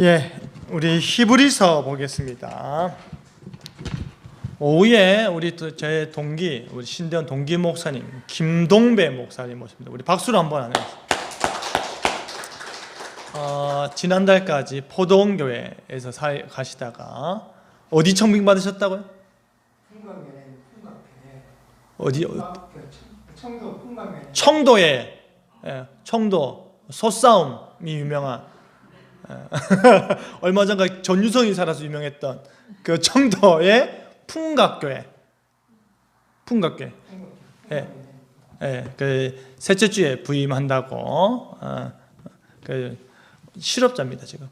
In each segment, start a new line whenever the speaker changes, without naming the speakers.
예, 우리 히브리서 보겠습니다. 오후에 우리 또 저의 동기, 우리 신대원 동기 목사님 김동배 목사님 모십니다. 우리 박수로 한번 하겠습니다. 어, 지난달까지 포도원 교회에서 사 가시다가 어디 청빙 받으셨다고요?
풍광에
어디
청도 풍광에
청도에 예, 청도 소싸움이 유명한 예, 얼마 전까 전유성이 살아서 유명했던 그 청도의 풍각교회. 풍각교회. 예, 예, 그 셋째 주에 부임한다고 어, 그 실업자입니다 지금.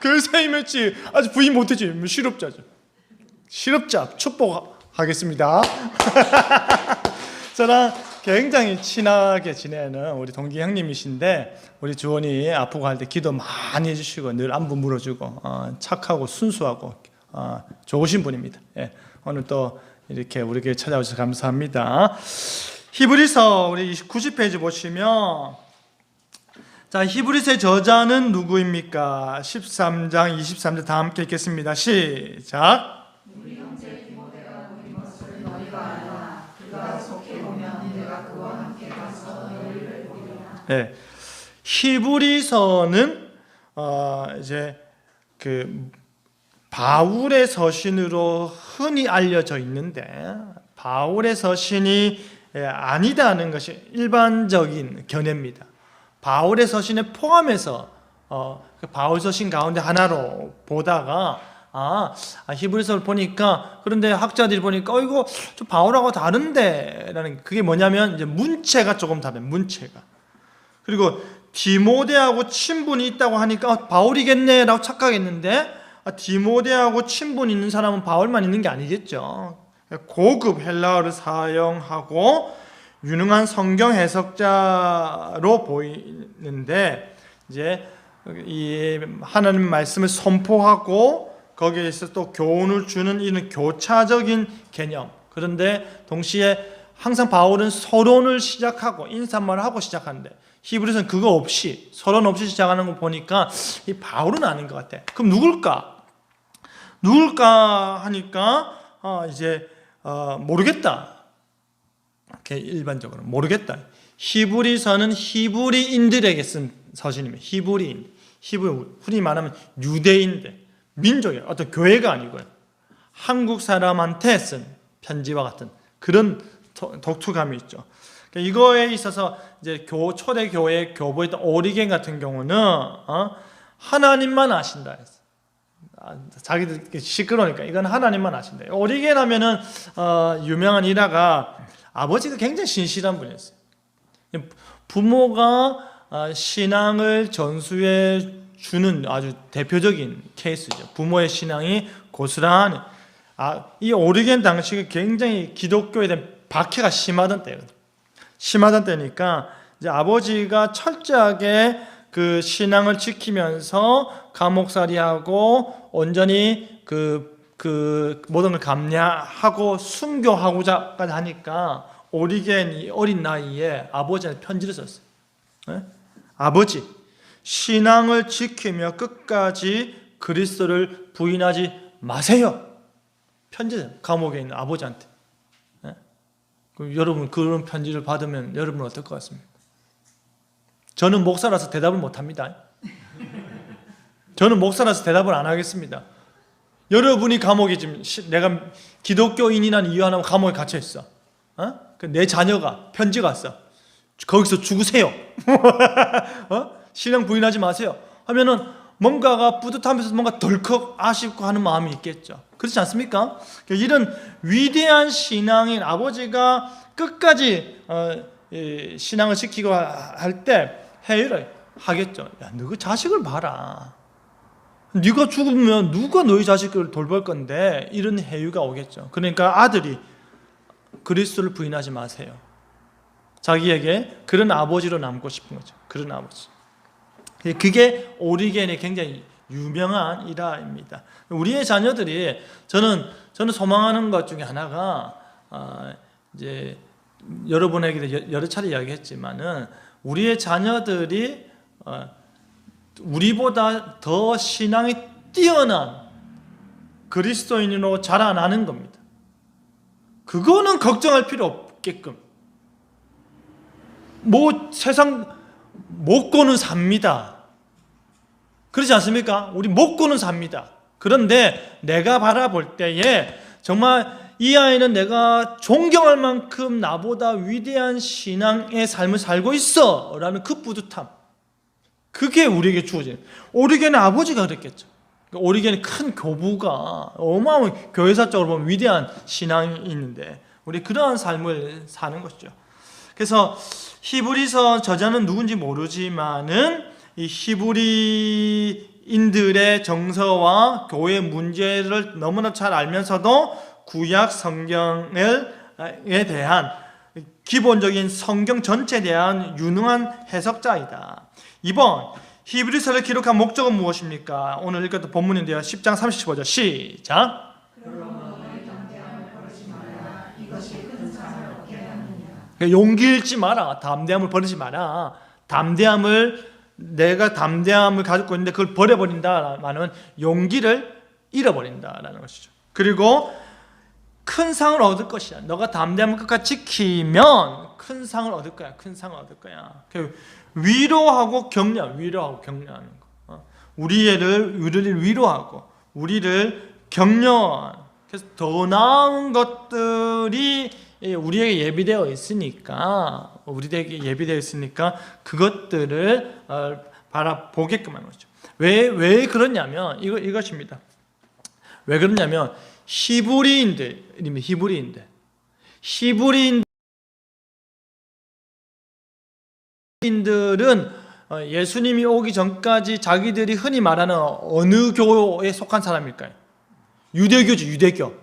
교회사 임했지 아직 부임 못했지 뭐 실업자죠. 실업자 축복하겠습니다. 저랑 굉장히 친하게 지내는 우리 동기 형님이신데 우리 주원이 아프고 할 때 기도 많이 해주시고 늘 안부 물어주고 어, 착하고 순수하고 어, 좋으신 분입니다. 예, 오늘 또 이렇게 우리 교회 찾아오셔서 감사합니다. 히브리서 우리 90페이지 보시면 자 히브리서의 저자는 누구입니까? 13장 23절 다 함께 읽겠습니다. 시작. 네. 히브리서는 어 이제 그 바울의 서신으로 흔히 알려져 있는데 바울의 서신이 예, 아니다는 것이 일반적인 견해입니다. 바울의 서신에 포함해서 어, 그 바울 서신 가운데 하나로 보다가 아, 아, 히브리서를 보니까 그런데 학자들이 보니까 어 이거 좀 바울하고 다른데라는 그게 뭐냐면 이제 문체가 조금 다른 문체가 그리고 디모데하고 친분이 있다고 하니까 어, 바울이겠네라고 착각했는데 아, 디모데하고 친분 있는 사람은 바울만 있는 게 아니겠죠. 고급 헬라어를 사용하고 유능한 성경 해석자로 보이는데 이제 이 하나님 말씀을 선포하고 거기에서 또 교훈을 주는 이런 교차적인 개념. 그런데 동시에 항상 바울은 서론을 시작하고 인사말을 하고 시작하는데 히브리서는 그거 없이 서론 없이 시작하는 거 보니까 이 바울은 아닌 것 같아. 그럼 누굴까? 누굴까 하니까 어 이제 어 모르겠다. 이렇게 일반적으로 모르겠다. 히브리서는 히브리인들에게 쓴 서신입니다. 히브리인, 히브리 흔히 말하면 유대인들, 민족의 어떤 교회가 아니고요. 한국 사람한테 쓴 편지와 같은 그런 독특함이 있죠. 그러니까 이거에 있어서 이제 교 초대 교회 교부했던 오리겐 같은 경우는 어? 하나님만 아신다 했어. 아, 자기들 시끄러우니까 이건 하나님만 아신다. 오리겐 하면은 어, 유명한 일화가 아버지가 굉장히 신실한 분이었어요. 부모가 어, 신앙을 전수해 주는 아주 대표적인 케이스죠. 부모의 신앙이 고스란히 아, 이 오리겐 당시가 굉장히 기독교에 대한 박해가 심하던 때거든요. 심하던 때니까 이제 아버지가 철저하게 그 신앙을 지키면서 감옥살이하고 온전히 그, 그 모든 걸 감내하고 순교하고자까지 하니까 오리겐이 어린 나이에 아버지한테 편지를 썼어요. 네? 아버지, 신앙을 지키며 끝까지 그리스도를 부인하지 마세요. 편지 감옥에 있는 아버지한테. 네? 그럼 여러분 그런 편지를 받으면 여러분 어떨 것 같습니까? 저는 목사라서 대답을 못 합니다. 저는 목사라서 대답을 안 하겠습니다. 여러분이 감옥에 지금 내가 기독교인이라는 이유 하나로 감옥에 갇혀 있어. 어? 내 자녀가 편지가 왔어. 거기서 죽으세요. 어? 신앙 부인하지 마세요. 하면은 뭔가가 뿌듯하면서 뭔가 덜컥 아쉽고 하는 마음이 있겠죠. 그렇지 않습니까? 이런 위대한 신앙인 아버지가 끝까지 어, 신앙을 지키고 할 때 회의를 하겠죠. 야, 너그 자식을 봐라. 네가 죽으면 누가 너희 자식을 돌볼 건데 이런 회유가 오겠죠. 그러니까 아들이 그리스도를 부인하지 마세요. 자기에게 그런 아버지로 남고 싶은 거죠. 그런 아버지. 그게 오리겐의 굉장히 유명한 일화입니다. 우리의 자녀들이 저는 저는 소망하는 것 중에 하나가 어, 이제 여러분에게도 여러 차례 이야기했지만은 우리의 자녀들이 어, 우리보다 더 신앙이 뛰어난 그리스도인으로 자라나는 겁니다. 그거는 걱정할 필요 없게끔. 뭐 세상 먹고는 삽니다. 그렇지 않습니까? 우리 먹고는 삽니다. 그런데 내가 바라볼 때에 정말 이 아이는 내가 존경할 만큼 나보다 위대한 신앙의 삶을 살고 있어 라는 그 뿌듯함 그게 우리에게 주어진 오리겐의 아버지가 그랬겠죠 그러니까 오리겐의 큰 교부가 어마어마한 교회사적으로 보면 위대한 신앙이 있는데 우리 그러한 삶을 사는 것이죠 그래서 히브리서 저자는 누군지 모르지만은 이 히브리인들의 정서와 교회 문제를 너무나 잘 알면서도 구약 성경에 대한 기본적인 성경 전체에 대한 유능한 해석자이다. 2번 히브리서를 기록한 목적은 무엇입니까? 오늘 읽었던 본문인데요. 10장 35절 시작. 용기 잃지 마라. 담대함을 버리지 마라. 담대함을 내가 담대함을 가지고 있는데 그걸 버려버린다라는 용기를 잃어버린다라는 것이죠. 그리고 큰 상을 얻을 것이야. 너가 담대함을 끝까지 지키면 큰 상을 얻을 거야. 큰 상을 얻을 거야. 그 위로하고 격려, 위로하고 격려하는 거. 어? 우리를 우리를 위로하고 우리를 격려. 그래서 더 나은 것들이 우리에게 예비되어 있으니까 우리에게 예비되어 있으니까 그것들을 어, 바라보게끔 하는 거죠. 왜 왜 그러냐면 이거 이것입니다. 왜 그러냐면 히브리인들, 히브리인들, 히브리인들은 어, 예수님이 오기 전까지 자기들이 흔히 말하는 어느 교에 속한 사람일까요? 유대교죠, 유대교.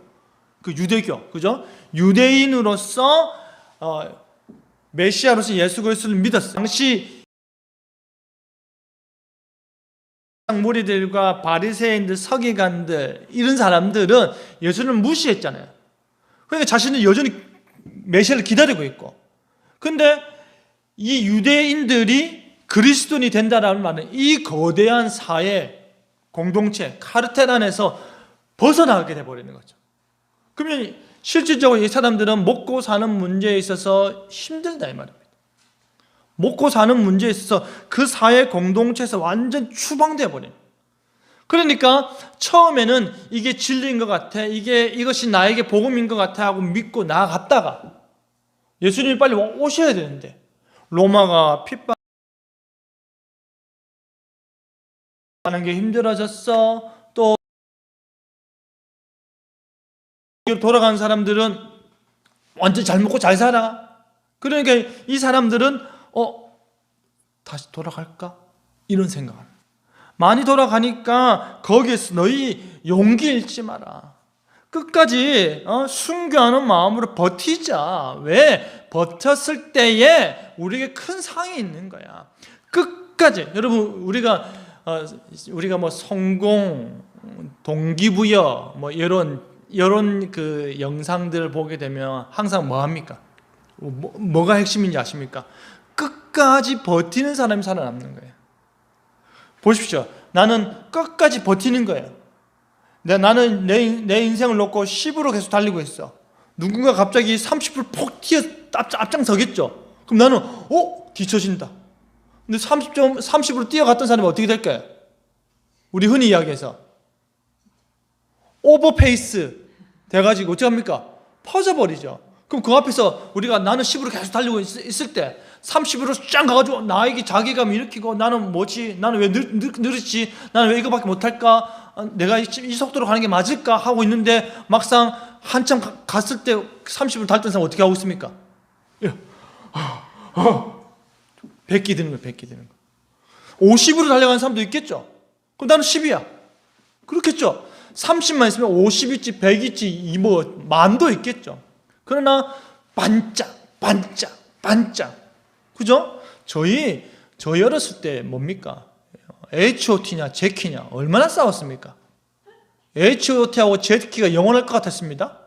그 유대교, 그죠? 유대인으로서 어, 메시아로서 예수 그리스도를 믿었어요. 당시 무리들과 바리새인들, 서기관들 이런 사람들은 예수를 무시했잖아요. 그러니까 자신은 여전히 메시아를 기다리고 있고. 근데 이 유대인들이 그리스도인이 된다라는 말은 이 거대한 사회 공동체 카르텔 안에서 벗어나게 돼 버리는 거죠. 그러면 실질적으로 이 사람들은 먹고 사는 문제에 있어서 힘들다 이 말입니다. 먹고 사는 문제에 있어서 그 사회 공동체에서 완전 추방돼 버린. 그러니까 처음에는 이게 진리인 것 같아, 이게 이것이 나에게 복음인 것 같아 하고 믿고 나아갔다가 예수님이 빨리 오셔야 되는데 로마가 핍박 하는 게 힘들어졌어. 또 돌아간 사람들은 완전 잘 먹고 잘 살아. 그러니까 이 사람들은 어 다시 돌아갈까 이런 생각을. 많이 돌아가니까 거기에서 너희 용기 잃지 마라. 끝까지 어, 순교하는 마음으로 버티자. 왜 버텼을 때에 우리에게 큰 상이 있는 거야. 끝까지 여러분 우리가 어, 우리가 뭐 성공, 동기부여 뭐 이런 이런 그 영상들을 보게 되면 항상 뭐 합니까? 뭐, 뭐가 핵심인지 아십니까? 끝까지 버티는 사람이 살아남는 거예요. 보십시오. 나는 끝까지 버티는 거예요. 내, 나는 내, 내 인생을 놓고 10으로 계속 달리고 있어. 누군가 갑자기 30을 폭 튀어 앞, 앞장서겠죠. 그럼 나는 어? 뒤처진다. 근데 30점 30으로 뛰어갔던 사람이 어떻게 될까요? 우리 흔히 이야기해서 오버페이스 돼가지고 어떻게 합니까? 퍼져버리죠. 그럼 그 앞에서 우리가 나는 10으로 계속 달리고 있, 을때 30으로 쫙 가가지고 나에게 자괴감 일으키고 나는 뭐지? 나는 왜 느, 느, 느릿지? 나는 왜 이거밖에 못할까? 아, 내가 이, 이 속도로 가는 게 맞을까? 하고 있는데 막상 한참 가, 갔을 때 30으로 달던 사람 어떻게 하고 있습니까? 예. 백기 드는 거예요, 백기 드는 거. 50으로 달려가는 사람도 있겠죠? 그럼 나는 10이야. 그렇겠죠? 30만 있으면 50있지, 100있지, 뭐, 만도 있겠죠. 그러나, 반짝, 반짝, 반짝. 그죠? 저희, 저희 어렸을 때 뭡니까? H.O.T냐, 제키냐, 얼마나 싸웠습니까? H.O.T하고 제키가 영원할 것 같았습니다.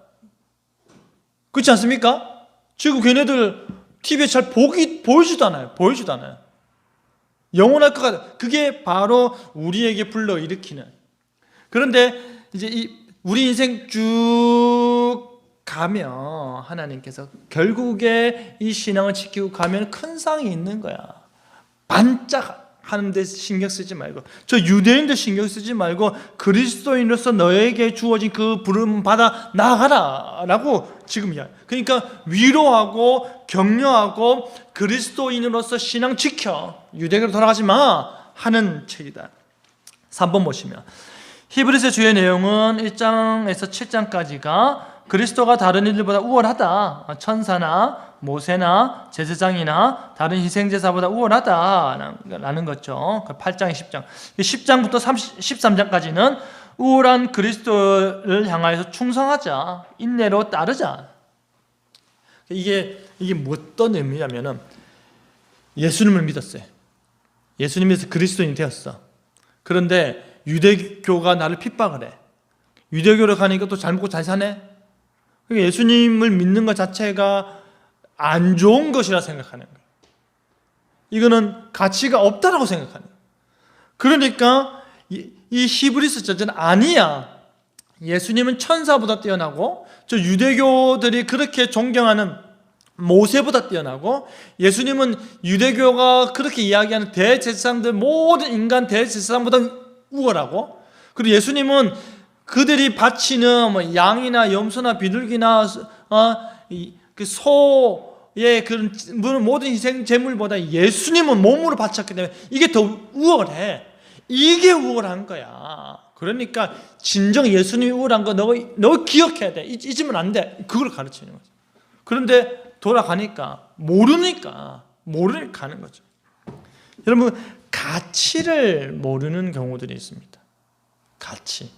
그렇지 않습니까? 지금 걔네들 TV에 잘 보기, 보이지도 않아요. 보이지도 않아요. 영원할 것 같아. 그게 바로 우리에게 불러 일으키는. 그런데 이제 이 우리 인생 쭉 가면 하나님께서 결국에 이 신앙을 지키고 가면 큰 상이 있는 거야. 반짝 하는데 신경 쓰지 말고 저 유대인들 신경 쓰지 말고 그리스도인으로서 너에게 주어진 그 부름 받아 나가라라고 지금 이야. 그러니까 위로하고 격려하고 그리스도인으로서 신앙 지켜 유대교로 돌아가지 마 하는 책이다. 3번 보시면 히브리서 주의 내용은 1장에서 7장까지가 그리스도가 다른 이들보다 우월하다. 천사나 모세나 제사장이나 다른 희생제사보다 우월하다라는 거죠. 8장, 10장. 10장부터 30, 13장까지는 우월한 그리스도를 향하여서 충성하자. 인내로 따르자. 이게 이게 뭐 어떤 의미냐면은 예수님을 믿었어요. 예수님에서 그리스도인이 되었어. 그런데 유대교가 나를 핍박을 해. 유대교로 가니까 또 잘 먹고 잘 사네. 그러니까 예수님을 믿는 것 자체가 안 좋은 것이라 생각하는 거예요. 이거는 가치가 없다라고 생각하는 거예요. 그러니까 이, 이 히브리스 저자는 아니야. 예수님은 천사보다 뛰어나고 저 유대교들이 그렇게 존경하는 모세보다 뛰어나고 예수님은 유대교가 그렇게 이야기하는 대제사장들 모든 인간 대제사장보다 우월하고 그리고 예수님은 그들이 바치는 뭐 양이나 염소나 비둘기나 어, 이, 그 소의 그런 모든 희생 제물보다 예수님은 몸으로 바쳤기 때문에 이게 더 우월해. 이게 우월한 거야. 그러니까 진정 예수님이 우월한 거 너 너 기억해야 돼. 잊- 잊으면 안 돼. 그걸 가르치는 거죠. 그런데 돌아가니까 모르니까 모르니까 가는 거죠. 여러분 가치를 모르는 경우들이 있습니다. 가치.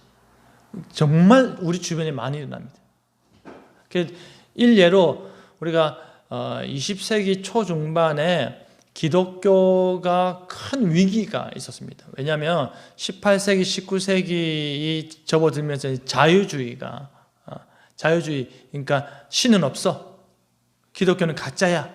정말 우리 주변에 많이 일어납니다. 그 일례로 우리가 어, 20세기 초중반에 기독교가 큰 위기가 있었습니다. 왜냐하면 18세기, 19세기 접어들면서 자유주의가 어, 자유주의 그러니까 신은 없어. 기독교는 가짜야.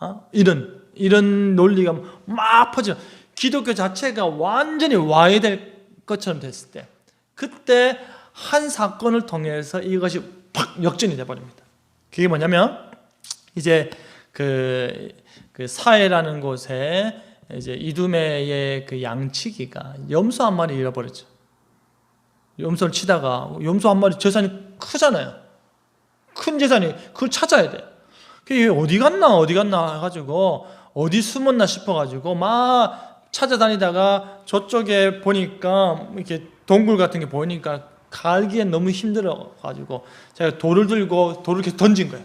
어? 이런 이런 논리가 막 퍼져. 기독교 자체가 완전히 와해될 것처럼 됐을 때 그때 한 사건을 통해서 이것이 팍 역전이 돼 버립니다. 그게 뭐냐면 이제 그, 그 사해라는 곳에 이제 이두메의 그 양치기가 염소 한 마리 잃어버렸죠. 염소를 치다가 염소 한 마리 재산이 크잖아요. 큰 재산이 그걸 찾아야 돼. 그게 어디 갔나 어디 갔나 해가지고 어디 숨었나 싶어가지고 막 찾아다니다가 저쪽에 보니까 이렇게 동굴 같은 게 보이니까 갈기엔 너무 힘들어가지고 제가 돌을 들고 돌을 이렇게 던진 거예요.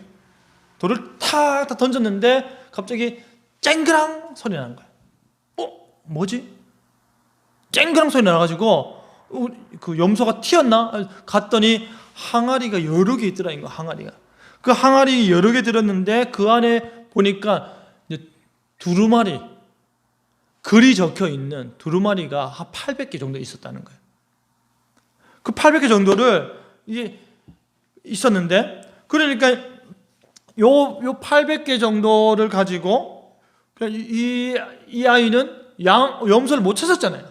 돌을 탁탁 던졌는데 갑자기 쨍그랑 소리 나는 거예요. 어? 뭐지? 쨍그랑 소리 나가지고 어, 그 염소가 튀었나? 갔더니 항아리가 여러 개 있더라 이거 항아리가. 그 항아리 여러 개 들었는데 그 안에 보니까 두루마리 글이 적혀 있는 두루마리가 한 800개 정도 있었다는 거예요. 그 800개 정도를 이게 있었는데 그러니까 요, 요 800개 정도를 가지고 이, 이 아이는 양, 염소를 못 찾았잖아요.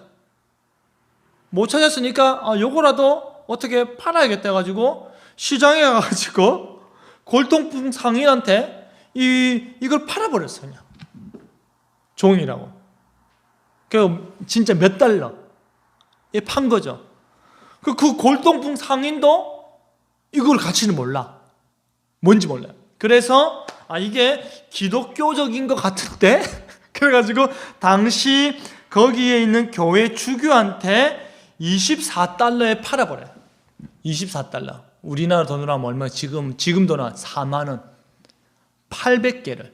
못 찾았으니까 아, 요거라도 어떻게 팔아야겠다 해가지고 시장에 가가지고 골동품 상인한테 이, 이걸 팔아버렸어 그냥 종이라고 그 진짜 몇 달러. 판 거죠. 그, 그 골동품 상인도 이걸 가치는 몰라. 뭔지 몰라요. 그래서 아 이게 기독교적인 것 같은데? 그래가지고 당시 거기에 있는 교회 주교한테 24달러에 팔아버려요. 24달러. 우리나라 돈으로 하면 얼마? 지금 지금 돈은 4만 원. 800개를.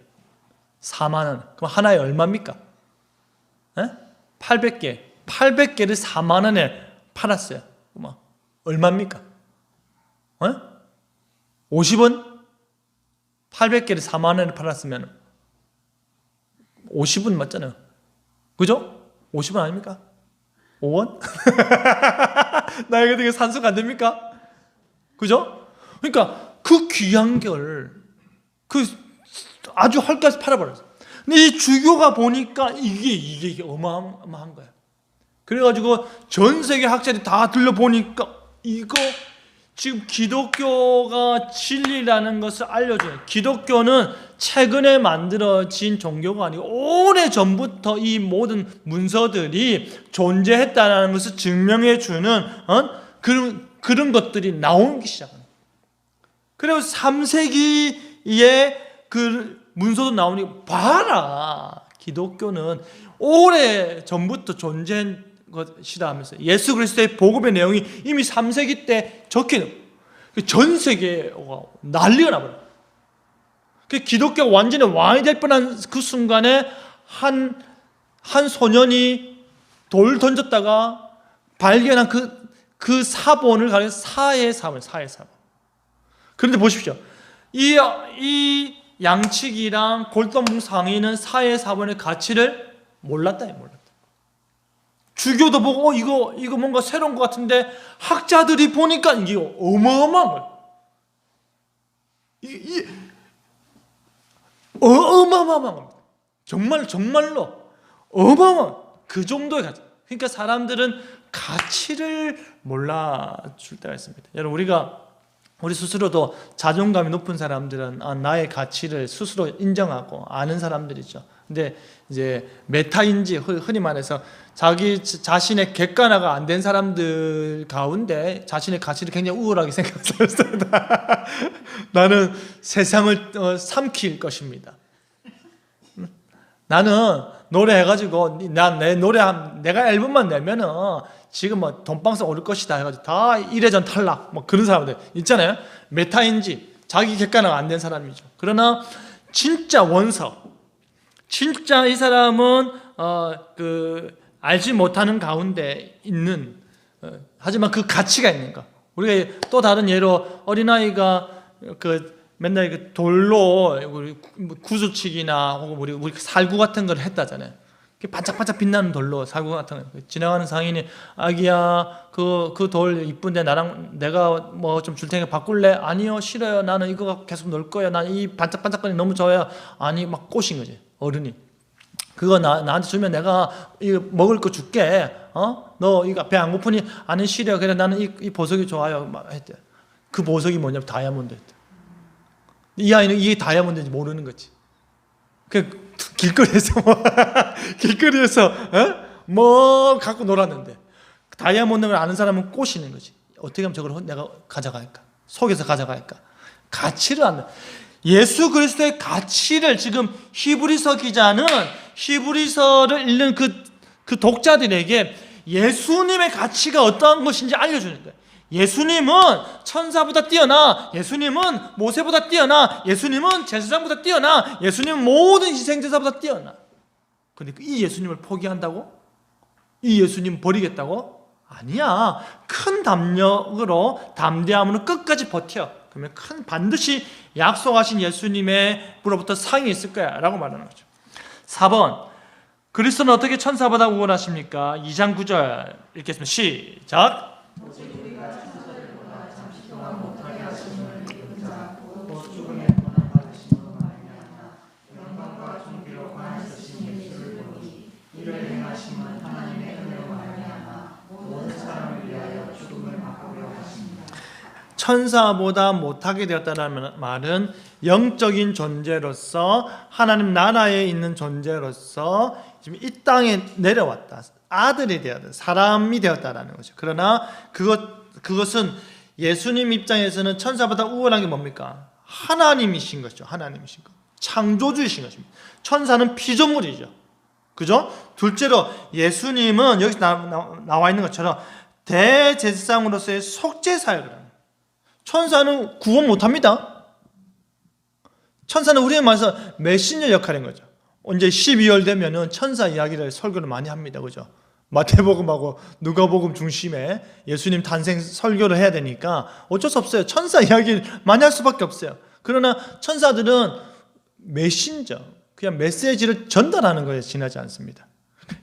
4만 원. 그럼 하나에 얼마입니까? 에? 800개 800개를 4만 원에 팔았어요 그럼 얼마입니까? 에? 50원? 800개를 4만 원에 팔았으면 50원 맞잖아요. 그죠? 50원 아닙니까? 5원? 나에게 되게 산수가 안 됩니까? 그죠? 그러니까 그 귀한 결, 그 아주 헐값에 팔아버렸어. 근데 이 주교가 보니까 이게 이게 어마어마한 거야. 그래가지고 전 세계 학자들이 다 들려보니까 이거 지금 기독교가 진리라는 것을 알려줘요. 기독교는 최근에 만들어진 종교가 아니고 오래 전부터 이 모든 문서들이 존재했다는 것을 증명해주는 어? 그런 그런 것들이 나오기 시작합니다. 그리고 3세기에 그 문서도 나오니 봐라 기독교는 오래 전부터 존재한 것이다 하면서 예수 그리스도의 복음의 내용이 이미 3세기 때 적혀있는 전 세계가 난리가 나버려. 그 기독교가 완전히 왕이 될 뻔한 그 순간에 한, 한 소년이 돌 던졌다가 발견한 그, 그 사본을 가리켜 사의 사본, 사의 사본. 그런데 보십시오. 이, 이 양치기랑 골동품 상인은 사의 사본의 가치를 몰랐다, 몰랐다. 주교도 보고 어, 이거 이거 뭔가 새로운 것 같은데 학자들이 보니까 이게 어마어마한. 이, 이 어, 어마어마한 겁니다. 정말 정말로 어마어마 그 정도의 가치. 그러니까 사람들은 가치를 몰라 줄 때가 있습니다. 여러분 우리가 우리 스스로도 자존감이 높은 사람들은 아, 나의 가치를 스스로 인정하고 아는 사람들이죠. 근데 이제 메타인지 흔히 말해서 자기 자신의 객관화가 안 된 사람들 가운데 자신의 가치를 굉장히 우월하게 생각했습니다. 나는 세상을 어, 삼킬 것입니다. 나는 노래해가지고 난 내 노래 한 내가 앨범만 내면은 지금 뭐 돈방석 오를 것이다 해가지고 다 이래전 탈락 뭐 그런 사람들 있잖아요. 메타인지 자기 객관화가 안 된 사람이죠. 그러나 진짜 원서, 진짜 이 사람은 어 그 알지 못하는 가운데 있는 어, 하지만 그 가치가 있는 거. 우리가 또 다른 예로 어린아이가 그 맨날 그 돌로 우리 구슬치기나 혹은 우리 우리 살구 같은 걸 했다잖아요. 반짝반짝 빛나는 돌로 살구 같은 거. 지나가는 상인이 아기야 그 그 돌 이쁜데 나랑 내가 뭐 좀 줄 테니까 바꿀래? 아니요 싫어요. 나는 이거 계속 놀 거야. 난이 반짝반짝거리 너무 좋아요. 아니 막 꼬신 거지 어른이 그거 나, 나한테 주면 내가 이거 먹을 거 줄게. 어? 너 이거 배 안 고프니 아니 싫어 그래 나는 이, 이 보석이 좋아요. 막 했대. 그 보석이 뭐냐면 다이아몬드 했대 이 아이는 이게 다이아몬드인지 모르는 거지. 그 길거리에서 뭐 길거리에서 어? 뭐 갖고 놀았는데 다이아몬드를 아는 사람은 꼬시는 거지. 어떻게 하면 저걸 내가 가져갈까? 속에서 가져갈까? 가치를 안다. 예수 그리스도의 가치를 지금 히브리서 기자는 히브리서를 읽는 그, 그 독자들에게 예수님의 가치가 어떠한 것인지 알려주는 거예요. 예수님은 천사보다 뛰어나, 예수님은 모세보다 뛰어나, 예수님은 제사장보다 뛰어나, 예수님은 모든 희생제사보다 뛰어나. 근데 이 예수님을 포기한다고? 이 예수님 버리겠다고? 아니야. 큰 담력으로 담대함으로 끝까지 버텨. 그러면 큰 반드시 약속하신 예수님의로부터 상이 있을 거야 라고 말하는 거죠. 4번 그리스도는 어떻게 천사보다 우월하십니까? 2장 9절 읽겠습니다. 시작. 천사보다 못하게 되었다는 말은 영적인 존재로서 하나님 나라에 있는 존재로서 지금 이 땅에 내려왔다. 아들이 되었다. 사람이 되었다라는 거죠. 그러나 그것 그것은 예수님 입장에서는 천사보다 우월한 게 뭡니까? 하나님이신 거죠. 하나님이신 거. 창조주이신 것입니다. 천사는 피조물이죠. 그죠? 둘째로 예수님은 여기 나, 와 있는 것처럼 대제사장으로서의 속죄 사역을. 천사는 구원 못합니다. 천사는 우리의 말해서 메신저 역할인 거죠. 언제 12월 되면은 천사 이야기를 설교를 많이 합니다. 그죠? 마태복음하고 누가복음 중심에 예수님 탄생 설교를 해야 되니까 어쩔 수 없어요. 천사 이야기를 많이 할 수밖에 없어요. 그러나 천사들은 메신저, 그냥 메시지를 전달하는 것에 지나지 않습니다.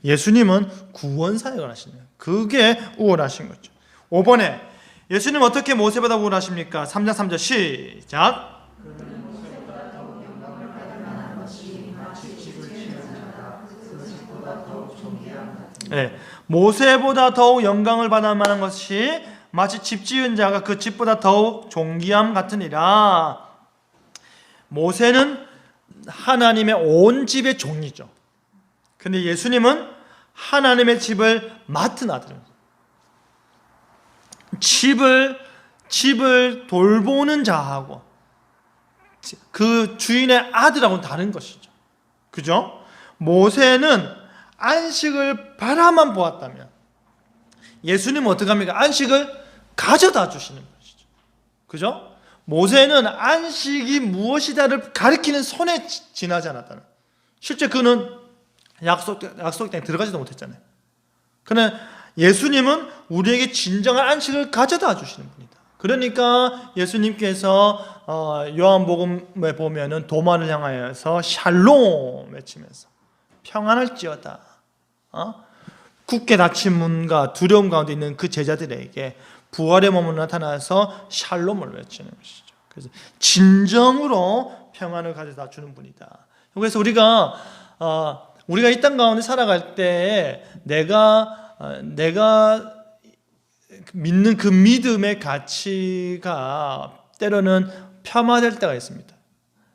예수님은 구원 사역을 하시는 그게 우월하신 거죠. 5번에 예수님 어떻게 모세보다 우월하십니까? 3장 3절 시작. 네. 모세보다 더욱 영광을 받을 만한 것이 마치 집 지은 자가 그 집보다 더욱 존귀함 같으니라. 모세는 하나님의 온 집의 종이죠. 근데 예수님은 하나님의 집을 맡은 아들. 집을 집을 돌보는 자하고 그 주인의 아들하고는 다른 것이죠. 그죠? 모세는 안식을 바라만 보았다면 예수님은 어떻게 합니까? 안식을 가져다 주시는 것이죠. 그죠? 모세는 안식이 무엇이다를 가리키는 손에 지- 지나지 않았다는. 실제 그는 약속 약속 땅에 들어가지도 못했잖아요. 그러나 예수님은 우리에게 진정한 안식을 가져다 주시는 분이다. 그러니까 예수님께서 어, 요한복음에 보면은 도마를 향하여서 샬롬 외치면서 평안을지어다. 어? 굳게 닫힌 문과 두려움 가운데 있는 그 제자들에게 부활의 몸으로 나타나서 샬롬을 외치는 것이죠. 그래서 진정으로 평안을 가져다 주는 분이다. 그래서 우리가 어, 우리가 이 땅 가운데 살아갈 때 내가 어, 내가 믿는 그 믿음의 가치가 때로는 폄하될 때가 있습니다.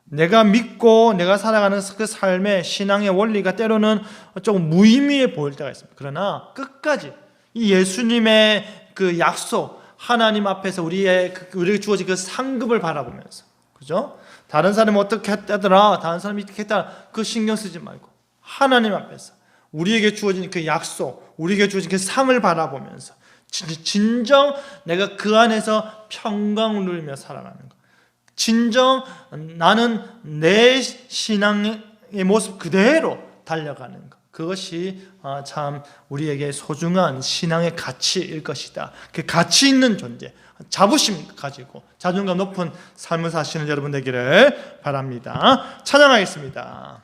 내가 믿고 내가 살아가는 그 삶의 신앙의 원리가 때로는 조금 무의미해 보일 때가 있습니다. 그러나 끝까지 이 예수님의 그 약속, 하나님 앞에서 우리의 그- 우리에게 주어진 그 상급을 바라보면서, 그죠? 다른 사람이 어떻게 했다더라, 다른 사람이 이렇게 했다, 그 신경 쓰지 말고 하나님 앞에서 우리에게 주어진 그 약속, 우리에게 주어진 그 상을 바라보면서 진- 진정 내가 그 안에서 평강을 누리며 살아가는 것. 진정 나는 내 신앙의 모습 그대로 달려가는 것. 그것이 아, 참 우리에게 소중한 신앙의 가치일 것이다. 그 가치 있는 존재, 자부심 가지고 자존감 높은 삶을 사시는 여러분 되기를 바랍니다. 찬양하겠습니다.